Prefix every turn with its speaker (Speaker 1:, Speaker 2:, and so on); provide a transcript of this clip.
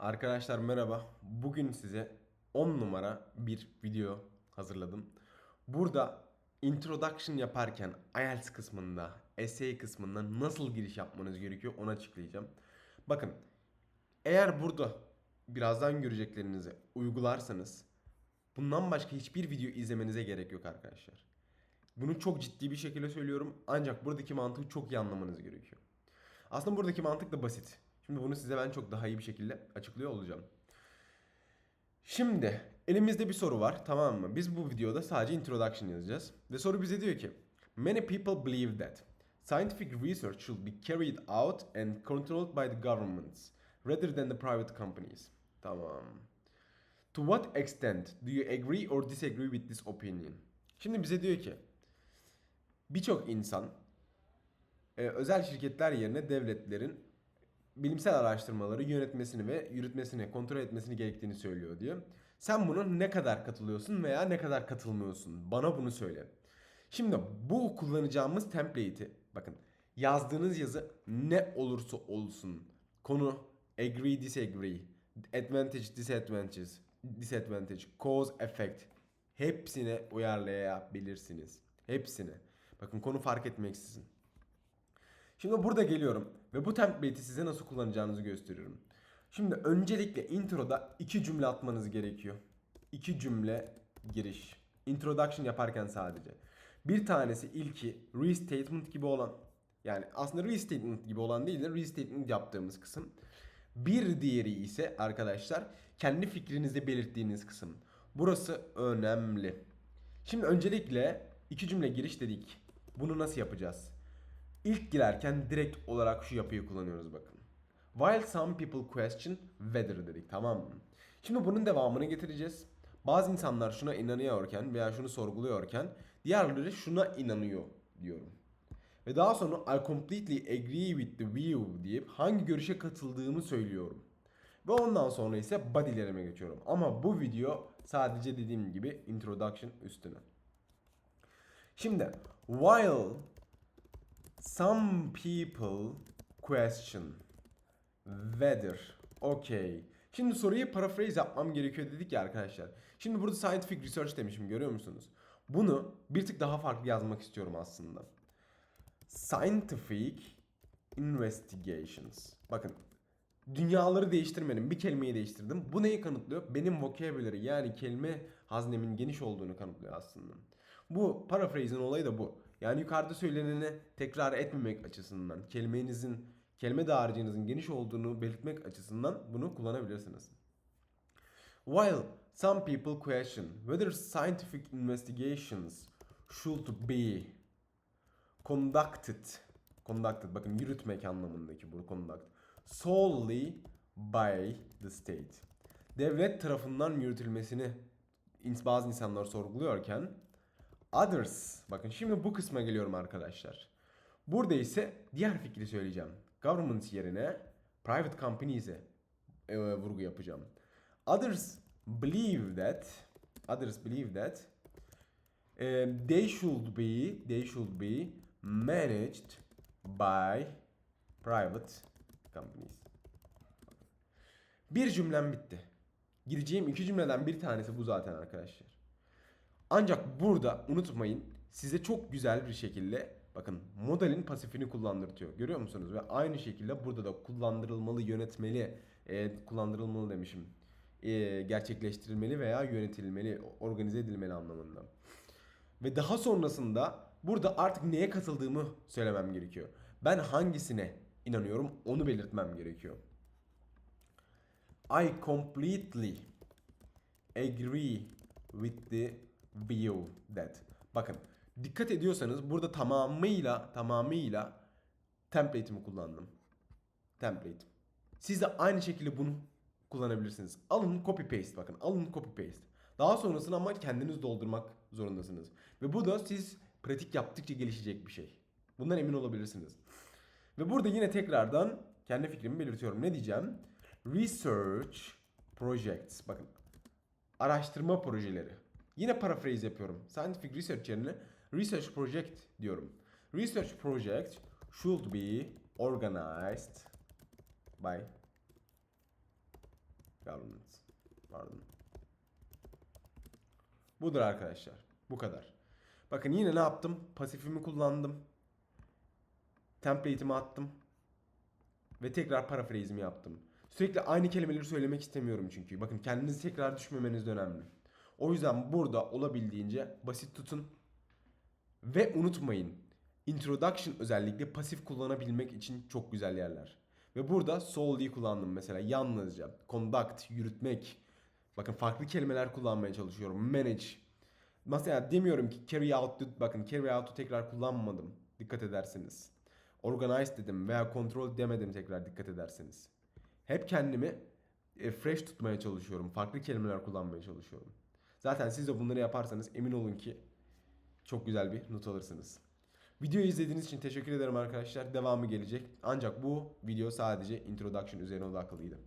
Speaker 1: Arkadaşlar merhaba. Bugün size 10 numara bir video hazırladım. Burada introduction yaparken IELTS kısmında, essay kısmında nasıl giriş yapmanız gerekiyor onu açıklayacağım. Bakın eğer burada birazdan göreceklerinizi uygularsanız bundan başka hiçbir video izlemenize gerek yok arkadaşlar. Bunu çok ciddi bir şekilde söylüyorum ancak buradaki mantığı çok iyi anlamanız gerekiyor. Aslında buradaki mantık da basit. Şimdi bunu size ben çok daha iyi bir şekilde açıklıyor olacağım. Şimdi elimizde bir soru var tamam mı? Biz bu videoda sadece introduction yazacağız. Ve soru bize diyor ki Many people believe that scientific research should be carried out and controlled by the governments rather than the private companies. Tamam. To what extent do you agree or disagree with this opinion? Şimdi bize diyor ki birçok insan e, özel şirketler yerine devletlerin bilimsel araştırmaları yönetmesini ve yürütmesini, kontrol etmesini gerektiğini söylüyor diyor. Sen bunu ne kadar katılıyorsun veya ne kadar katılmıyorsun? Bana bunu söyle. Şimdi bu kullanacağımız template'i bakın yazdığınız yazı ne olursa olsun konu agree disagree advantage disadvantage disadvantage cause effect hepsine uyarlayabilirsiniz. Hepsine. Bakın konu fark etmeksizin. Şimdi burada geliyorum ve bu template'i size nasıl kullanacağınızı gösteriyorum. Şimdi öncelikle introda iki cümle atmanız gerekiyor. İki cümle giriş. Introduction yaparken sadece. Bir tanesi ilki restatement gibi olan. Yani aslında restatement gibi olan değil de restatement yaptığımız kısım. Bir diğeri ise arkadaşlar kendi fikrinizde belirttiğiniz kısım. Burası önemli. Şimdi öncelikle iki cümle giriş dedik. Bunu nasıl yapacağız? İlk girerken direkt olarak şu yapıyı kullanıyoruz bakın. While some people question whether dedik tamam mı? Şimdi bunun devamını getireceğiz. Bazı insanlar şuna inanıyorken veya şunu sorguluyorken diğerleri şuna inanıyor diyorum. Ve daha sonra I completely agree with the view deyip hangi görüşe katıldığımı söylüyorum. Ve ondan sonra ise body'lerime geçiyorum. Ama bu video sadece dediğim gibi introduction üstüne. Şimdi while Some people question whether. Okay. Şimdi soruyu paraphrase yapmam gerekiyor dedik ya arkadaşlar. Şimdi burada scientific research demişim görüyor musunuz? Bunu bir tık daha farklı yazmak istiyorum aslında. Scientific investigations. Bakın dünyaları değiştirmedim. Bir kelimeyi değiştirdim. Bu neyi kanıtlıyor? Benim vocabulary yani kelime haznemin geniş olduğunu kanıtlıyor aslında. Bu paraphrase'in olayı da bu. Yani yukarıda söyleneni tekrar etmemek açısından, kelimenizin, kelime dağarcığınızın geniş olduğunu belirtmek açısından bunu kullanabilirsiniz. While some people question whether scientific investigations should be conducted conducted bakın yürütmek anlamındaki bu conduct solely by the state. Devlet tarafından yürütülmesini bazı insanlar sorguluyorken others bakın şimdi bu kısma geliyorum arkadaşlar. Burada ise diğer fikri söyleyeceğim. Government yerine private companies'e e, vurgu yapacağım. Others believe that others believe that eh, they should be they should be managed by private companies. Bir cümlem bitti. Gireceğim iki cümleden bir tanesi bu zaten arkadaşlar. Ancak burada unutmayın size çok güzel bir şekilde bakın modelin pasifini kullandırtıyor. Görüyor musunuz? Ve aynı şekilde burada da kullandırılmalı, yönetmeli, e, kullandırılmalı demişim. E, gerçekleştirilmeli veya yönetilmeli, organize edilmeli anlamında. Ve daha sonrasında burada artık neye katıldığımı söylemem gerekiyor. Ben hangisine inanıyorum onu belirtmem gerekiyor. I completely agree with the that. Bakın dikkat ediyorsanız burada tamamıyla tamamıyla template'imi kullandım. Template. Siz de aynı şekilde bunu kullanabilirsiniz. Alın copy paste bakın. Alın copy paste. Daha sonrasını ama kendiniz doldurmak zorundasınız. Ve bu da siz pratik yaptıkça gelişecek bir şey. Bundan emin olabilirsiniz. Ve burada yine tekrardan kendi fikrimi belirtiyorum. Ne diyeceğim? Research projects. Bakın. Araştırma projeleri. Yine paraphrase yapıyorum. Scientific research yerine research project diyorum. Research project should be organized by Government. Pardon. Budur arkadaşlar. Bu kadar. Bakın yine ne yaptım? Pasifimi kullandım. Template'imi attım. Ve tekrar paraphrasemi yaptım. Sürekli aynı kelimeleri söylemek istemiyorum çünkü. Bakın kendinizi tekrar düşmemeniz de önemli. O yüzden burada olabildiğince basit tutun. Ve unutmayın. Introduction özellikle pasif kullanabilmek için çok güzel yerler. Ve burada solely kullandım mesela yalnızca. Conduct, yürütmek. Bakın farklı kelimeler kullanmaya çalışıyorum. Manage. Mesela demiyorum ki carry out, bakın carry out'u tekrar kullanmadım. Dikkat ederseniz. Organize dedim veya control demedim tekrar dikkat ederseniz. Hep kendimi e, fresh tutmaya çalışıyorum. Farklı kelimeler kullanmaya çalışıyorum. Zaten siz de bunları yaparsanız emin olun ki çok güzel bir not alırsınız. Videoyu izlediğiniz için teşekkür ederim arkadaşlar. Devamı gelecek. Ancak bu video sadece introduction üzerine odaklıydı.